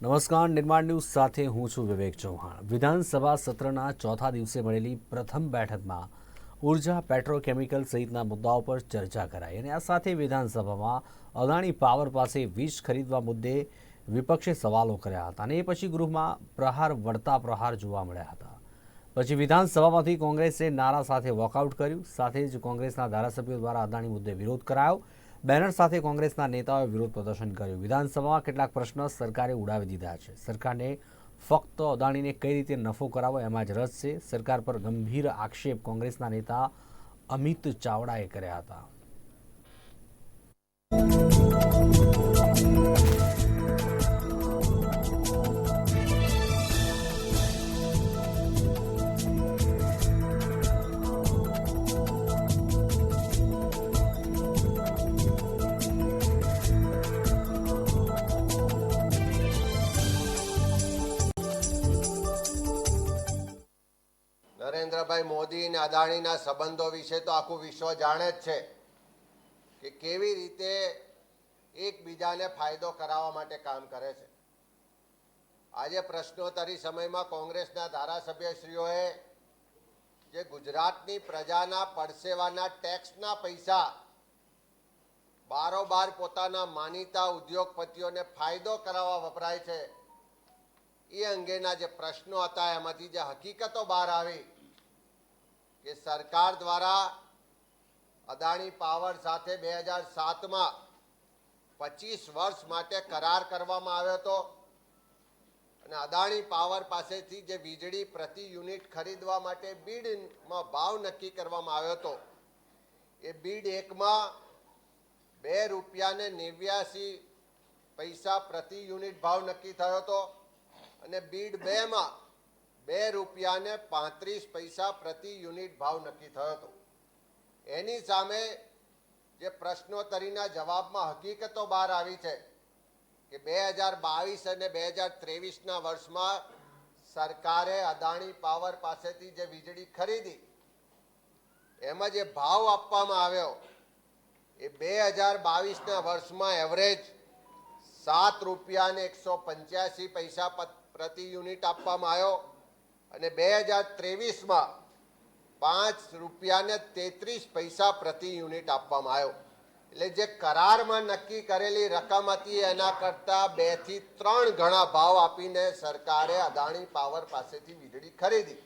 નમસ્કાર, નિર્માણ ન્યૂઝ સાથે હું છું વિવેક ચૌહાણ. વિધાનસભા સત્રના ચોથા દિવસે મળેલી પ્રથમ બેઠકમાં ઊર્જા, પેટ્રોકેમિકલ સહિતના મુદ્દાઓ પર ચર્ચા કરાઈ અને આ સાથે વિધાનસભામાં અદાણી પાવર પાસે વીજ ખરીદવા મુદ્દે વિપક્ષે સવાલો કર્યા હતા અને એ પછી ગૃહમાં પ્રહાર વળતા પ્રહાર જોવા મળ્યા હતા. પછી વિધાનસભામાંથી કોંગ્રેસે નારા સાથે વોકઆઉટ કર્યું. સાથે જ કોંગ્રેસના ધારાસભ્યો દ્વારા અદાણી મુદ્દે વિરોધ કરાયો. બેનર સાથે કોંગ્રેસના નેતાઓએ વિરોધ પ્રદર્શન કર્યું. વિધાનસભામાં કેટલાક પ્રશ્નો સરકારે ઉડાવી દીધા છે. સરકારને ફક્ત અદાણીને કઈ રીતે નફો કરાવો એમાં જ રસ છે. સરકાર પર ગંભીર આક્ષેપ કોંગ્રેસના નેતા અમિત ચાવડાએ કર્યા હતા. નરેન્દ્રભાઈ મોદી અને અદાણીના સંબંધો વિશે તો આખું વિશ્વ જાણે જ છે કે કેવી રીતે એકબીજાને ફાયદો કરાવવા માટે કામ કરે છે. આજે પ્રશ્નોત્તરી સમયમાં કોંગ્રેસના ધારાસભ્યશ્રીઓએ જે ગુજરાતની પ્રજાના પડસેવાના ટેક્સના પૈસા બારોબાર પોતાના માનીતા ઉદ્યોગપતિઓને ફાયદો કરાવવા વપરાય છે, એ અંગેના જે પ્રશ્નો હતા, એમાંથી જે હકીકતો બહાર આવી કે સરકાર દ્વારા અદાણી પાવર સાથે બે હજાર સાતમાં પચીસ વર્ષ માટે કરાર કરવામાં આવ્યો હતો. અને અદાણી પાવર પાસેથી જે વીજળી પ્રતિ યુનિટ ખરીદવા માટે બીડમાં ભાવ નક્કી કરવામાં આવ્યો હતો. એ બીડ એકમાં બે રૂપિયાને નેવ્યાસી પૈસા પ્રતિ યુનિટ ભાવ નક્કી થયો હતો. અને બીડ બે માં બે રૂપિયાને પાંત્રીસ પૈસા પ્રતિ યુનિટ ભાવ નક્કી થયો હતો. એની સામે જે પ્રશ્નોત્તરીના જવાબમાં હકીકતો બહાર આવી છે કે બે હજાર બાવીસ અને બે હજાર ત્રેવીસના વર્ષમાં સરકારે અદાણી પાવર પાસેથી જે વીજળી ખરીદી, એમાં જે ભાવ આપવામાં આવ્યો, એ બે હજાર બાવીસના વર્ષમાં એવરેજ સાત રૂપિયાને એકસો પંચ્યાસી પૈસા પ્રતિ યુનિટ આપવામાં આવ્યો. અને બે હજાર ત્રેવીસમાં પાંચ રૂપિયાને તેત્રીસ પૈસા પ્રતિ યુનિટ આપવામાં આવ્યો. એટલે જે કરારમાં નક્કી કરેલી રકમ હતી, એના કરતાં બેથી ત્રણ ગણા ભાવ આપીને સરકારે અદાણી પાવર પાસેથી વીજળી ખરીદી.